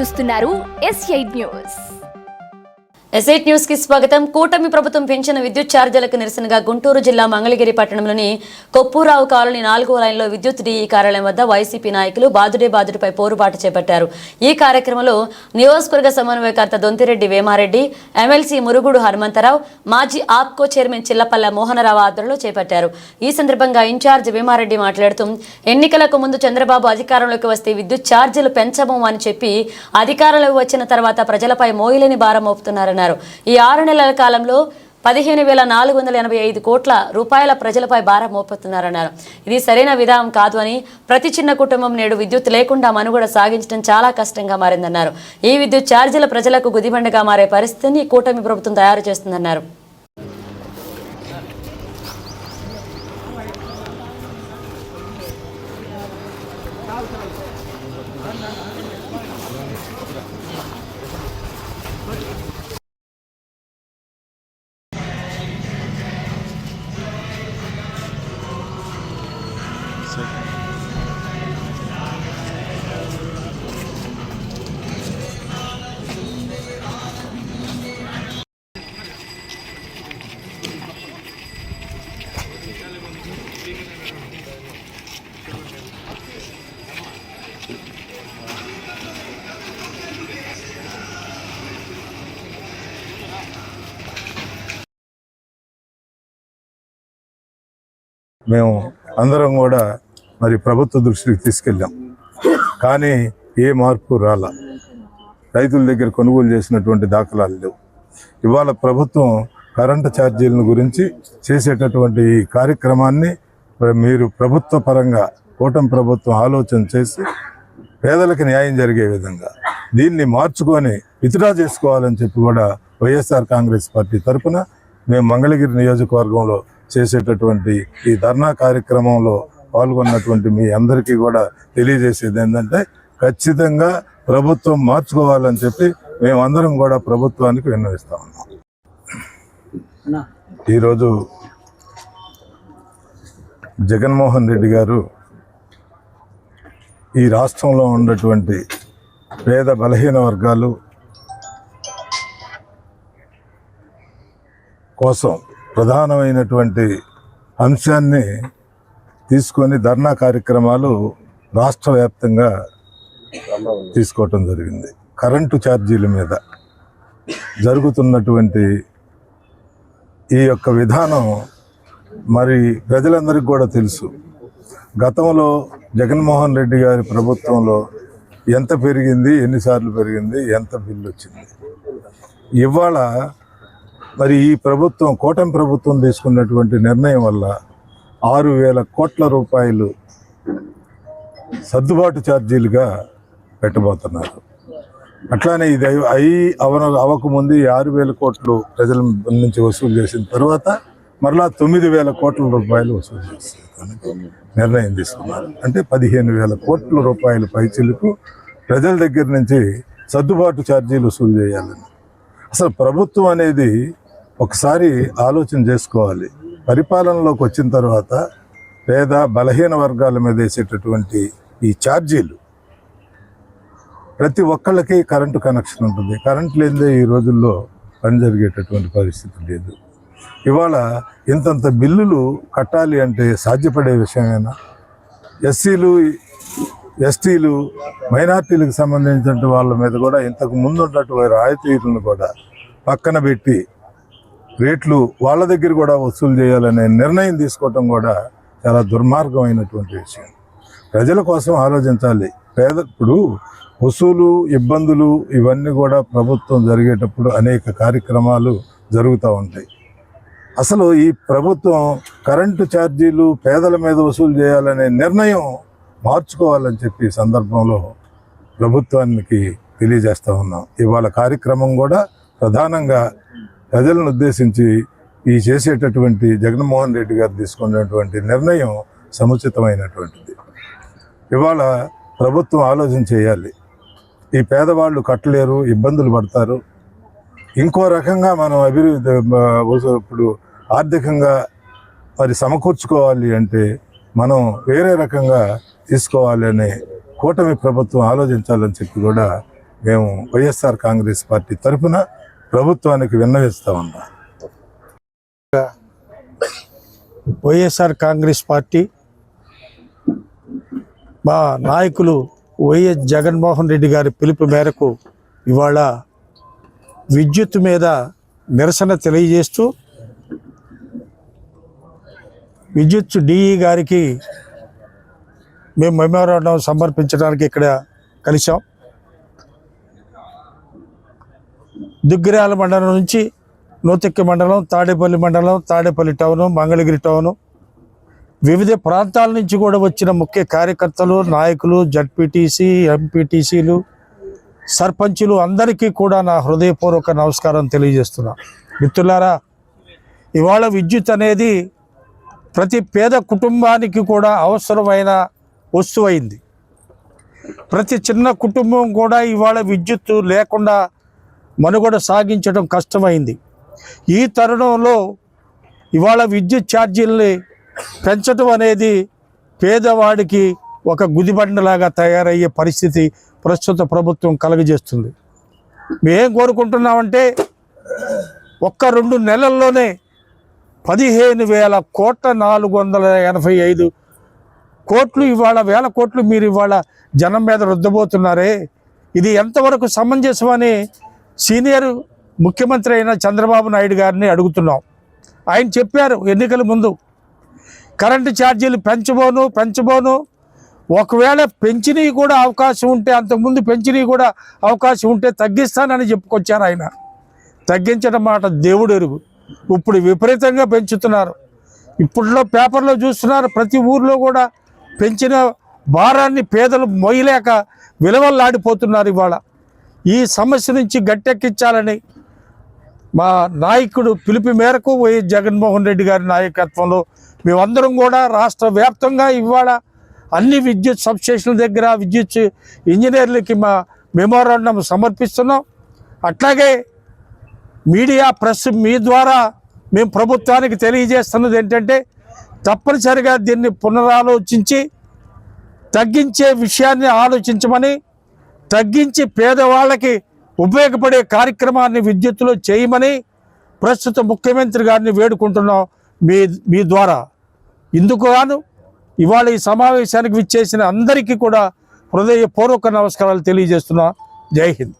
చూస్తున్నారు S eight news. ఎస్ఐట్ న్యూస్కి స్వాగతం. కూటమి ప్రభుత్వం పెంచిన విద్యుత్ ఛార్జీలకు నిరసనగా గుంటూరు జిల్లా మంగళగిరి పట్టణంలోని కొప్పూరావు కాలనీ నాలుగో లైన్లో విద్యుత్ డిఈ కార్యాలయం వద్ద వైసీపీ నాయకులు బాదుడే బాదుడిపై పోరుబాటు చేపట్టారు. ఈ కార్యక్రమంలో నియోజకవర్గ సమన్వయకర్త దొంతిరెడ్డి వేమారెడ్డి ఎమ్మెల్సీ మురుగుడు హనుమంతరావు మాజీ ఆప్కో చైర్మన్ చిల్లపల్ల మోహనరావు ఆధ్వర్యంలో చేపట్టారు. ఈ సందర్భంగా ఇన్ఛార్జ్ వేమారెడ్డి మాట్లాడుతూ ఎన్నికలకు ముందు చంద్రబాబు అధికారంలోకి వస్తే విద్యుత్ ఛార్జీలు పెంచము అని చెప్పి అధికారంలోకి వచ్చిన తర్వాత ప్రజలపై మోయలేని భారం మోపుతున్నారన్నారు. ఈ ఆరు నెలల కాలంలో పదిహేను వేల నాలుగు వందల ఎనభై ఐదు కోట్ల రూపాయల ప్రజలపై భారం మోపుతున్నారన్నారు. ఇది సరైన విధానం కాదు అని ప్రతి చిన్న కుటుంబం నేడు విద్యుత్ లేకుండా మనుగడ సాగించడం చాలా కష్టంగా మారిందన్నారు. ఈ విద్యుత్ ఛార్జీల ప్రజలకు గుదిబండగా మారే పరిస్థితిని కూటమి ప్రభుత్వం తయారు చేస్తుందన్నారు. మేము అందరం కూడా మరి ప్రభుత్వ దృష్టికి తీసుకెళ్ళాం. కానీ ఏ మార్పు రాల. రైతుల దగ్గర కొనుగోలు చేసినటువంటి దాఖలాలు లేవు. ఇవాళ ప్రభుత్వం కరెంటు ఛార్జీలను గురించి చేసేటటువంటి ఈ కార్యక్రమాన్ని మీరు ప్రభుత్వ పరంగా కూటమి ప్రభుత్వం ఆలోచన చేసి పేదలకు న్యాయం జరిగే విధంగా దీన్ని మార్చుకొని విత్డ్రా చేసుకోవాలని చెప్పి కూడా వైఎస్ఆర్ కాంగ్రెస్ పార్టీ తరఫున మేము మంగళగిరి నియోజకవర్గంలో చేసేటటువంటి ఈ ధర్నా కార్యక్రమంలో పాల్గొన్నటువంటి మీ అందరికీ కూడా తెలియజేసేది ఏంటంటే ఖచ్చితంగా ప్రభుత్వం మార్చుకోవాలని చెప్పి మేమందరం కూడా ప్రభుత్వానికి విన్నవిస్తా ఉన్నాం. ఈరోజు జగన్మోహన్ రెడ్డి గారు ఈ రాష్ట్రంలో ఉన్నటువంటి పేద బలహీన వర్గాలు కోసం ప్రధానమైనటువంటి అంశాన్ని తీసుకొని ధర్నా కార్యక్రమాలు రాష్ట్ర వ్యాప్తంగా తీసుకోవటం జరిగింది. కరెంటు ఛార్జీల మీద జరుగుతున్నటువంటి ఈ యొక్క విధానం మరి ప్రజలందరికీ కూడా తెలుసు. గతంలో జగన్మోహన్ రెడ్డి గారి ప్రభుత్వంలో ఎంత పెరిగింది ఎన్నిసార్లు పెరిగింది ఎంత బిల్లు వచ్చింది. ఇవాళ మరి ఈ ప్రభుత్వం కూటమి ప్రభుత్వం తీసుకున్నటువంటి నిర్ణయం వల్ల ఆరు వేల కోట్ల రూపాయలు సర్దుబాటు ఛార్జీలుగా పెట్టబోతున్నారు. అట్లానే ఇది అయి- అవన అవ్వకముందు ఆరు వేల కోట్లు ప్రజల నుంచి వసూలు చేసిన తర్వాత మరలా తొమ్మిది వేల కోట్ల రూపాయలు వసూలు చేస్తారు నిర్ణయం తీసుకున్నారు. అంటే పదిహేను వేల కోట్ల రూపాయల పైచిలకు ప్రజల దగ్గర నుంచి సర్దుబాటు ఛార్జీలు వసూలు చేయాలని. అసలు ప్రభుత్వం అనేది ఒకసారి ఆలోచన చేసుకోవాలి. పరిపాలనలోకి వచ్చిన తర్వాత పేద బలహీన వర్గాల మీద వేసేటటువంటి ఈ ఛార్జీలు ప్రతి ఒక్కళ్ళకి కరెంటు కనెక్షన్ ఉంటుంది. కరెంట్ లేనిదే ఈ రోజుల్లో పని జరిగేటటువంటి పరిస్థితి లేదు. ఇవాళ ఇంతంత బిల్లులు కట్టాలి అంటే సాధ్యపడే విషయమేనా? ఎస్సీలు ఎస్టీలు మైనార్టీలకు సంబంధించిన వాళ్ళ మీద కూడా ఇంతకు ముందు ఉన్నటువంటి రాయితీలను కూడా పక్కన పెట్టి రేట్లు వాళ్ళ దగ్గర కూడా వసూలు చేయాలనే నిర్ణయం తీసుకోవటం కూడా చాలా దుర్మార్గమైనటువంటి విషయం. ప్రజల కోసం ఆలోచించాలి. పేద ఇప్పుడు వసూలు ఇబ్బందులు ఇవన్నీ కూడా ప్రభుత్వం జరిగేటప్పుడు అనేక కార్యక్రమాలు జరుగుతూ ఉంటాయి. అసలు ఈ ప్రభుత్వం కరెంటు ఛార్జీలు పేదల మీద వసూలు చేయాలనే నిర్ణయం మార్చుకోవాలని చెప్పి సందర్భంలో ప్రభుత్వానికి తెలియజేస్తూ ఉన్నాం. ఇవాళ కార్యక్రమం కూడా ప్రధానంగా ప్రజలను ఉద్దేశించి ఈ చేసేటటువంటి జగన్మోహన్ రెడ్డి గారు తీసుకున్నటువంటి నిర్ణయం సముచితమైనటువంటిది. ఇవాళ ప్రభుత్వం ఆలోచన చేయాలి. ఈ పేదవాళ్ళు కట్టలేరు ఇబ్బందులు పడతారు. ఇంకో రకంగా మనం అభివృద్ధి ఇప్పుడు ఆర్థికంగా మరి సమకూర్చుకోవాలి అంటే మనం వేరే రకంగా తీసుకోవాలి అనే కూటమి ప్రభుత్వం ఆలోచించాలని చెప్పి కూడా మేము వైఎస్ఆర్ కాంగ్రెస్ పార్టీ తరఫున ప్రభుత్వానికి విన్నవిస్తా ఉన్నా. వైఎస్ఆర్ కాంగ్రెస్ పార్టీ మా నాయకులు వైఎస్ జగన్మోహన్ రెడ్డి గారి పిలుపు మేరకు ఇవాళ విద్యుత్ మీద నిరసన తెలియజేస్తూ విద్యుత్ డిఈ గారికి మేము మెమోరాండం సమర్పించడానికి ఇక్కడ కలిసాం దుగ్గిరాల మండలం నుంచి నూతిక్కి మండలం తాడేపల్లి మండలం తాడేపల్లి టౌను మంగళగిరి టౌను. వివిధ ప్రాంతాల నుంచి కూడా వచ్చిన ముఖ్య కార్యకర్తలు నాయకులు జడ్పీటీసీ ఎంపీటీసీలు సర్పంచులు అందరికీ కూడా నా హృదయపూర్వక నమస్కారం తెలియజేస్తున్నా. మిత్రులారా ఇవాళ విద్యుత్ అనేది ప్రతి పేద కుటుంబానికి కూడా అవసరమైన వస్తువైంది. ప్రతి చిన్న కుటుంబం కూడా ఇవాళ విద్యుత్ లేకుండా మనుగడ సాగించడం కష్టమైంది. ఈ తరుణంలో ఇవాళ విద్యుత్ ఛార్జీల్ని పెంచడం అనేది పేదవాడికి ఒక గుదిబండలాగా తయారయ్యే పరిస్థితి ప్రస్తుత ప్రభుత్వం కలుగజేస్తుంది. మేం కోరుకుంటున్నామంటే ఒక్క రెండు నెలల్లోనే పదిహేను వేల కోట్ల నాలుగు వందల ఎనభై ఐదు కోట్లు ఇవాళ వేల కోట్లు మీరు ఇవాళ జనం మీద రుద్దబోతున్నారే. ఇది ఎంతవరకు సమంజసమని సీనియర్ ముఖ్యమంత్రి అయిన చంద్రబాబు నాయుడు గారిని అడుగుతున్నాం. ఆయన చెప్పారు ఎన్నికల ముందు కరెంటు ఛార్జీలు పెంచబోను పెంచబోను. ఒకవేళ పెంచినవి కూడా అవకాశం ఉంటే అంతకుముందు పెంచినవి కూడా అవకాశం ఉంటే తగ్గిస్తానని చెప్పుకొచ్చారు ఆయన. తగ్గించడం మాట దేవుడు ఎరుగు ఇప్పుడు విపరీతంగా పెంచుతున్నారు. ఇప్పుడులో పేపర్లో చూస్తున్నారు ప్రతి ఊర్లో కూడా పెంచిన భారాన్ని పేదలు మొయ్యలేక విలువల్లాడిపోతున్నారు ఇవాళ. ఈ సమస్య నుంచి గట్టెక్కించాలని మా నాయకుడు పిలుపు మేరకు వైఎస్ జగన్మోహన్ రెడ్డి గారి నాయకత్వంలో మేమందరం కూడా రాష్ట్ర వ్యాప్తంగా ఇవాళ అన్ని విద్యుత్ సబ్స్టేషన్ల దగ్గర విద్యుత్ ఇంజనీర్లకి మా మెమోరాండం సమర్పిస్తున్నాం. అట్లాగే మీడియా ప్రెస్ మీ ద్వారా మేము ప్రభుత్వానికి తెలియజేస్తున్నది ఏంటంటే తప్పనిసరిగా దీన్ని పునరాలోచించి తగ్గించే విషయాన్ని ఆలోచించమని తగ్గించి పేదవాళ్ళకి ఉపయోగపడే కార్యక్రమాన్ని విద్యుత్తులో చేయమని ప్రస్తుత ముఖ్యమంత్రి గారిని వేడుకుంటున్నాం మీ మీ ద్వారా. ఇందుకు గాను ఇవాళ ఈ సమావేశానికి విచ్చేసిన అందరికీ కూడా హృదయపూర్వక నమస్కారాలు తెలియజేస్తున్నా. జై హింద్.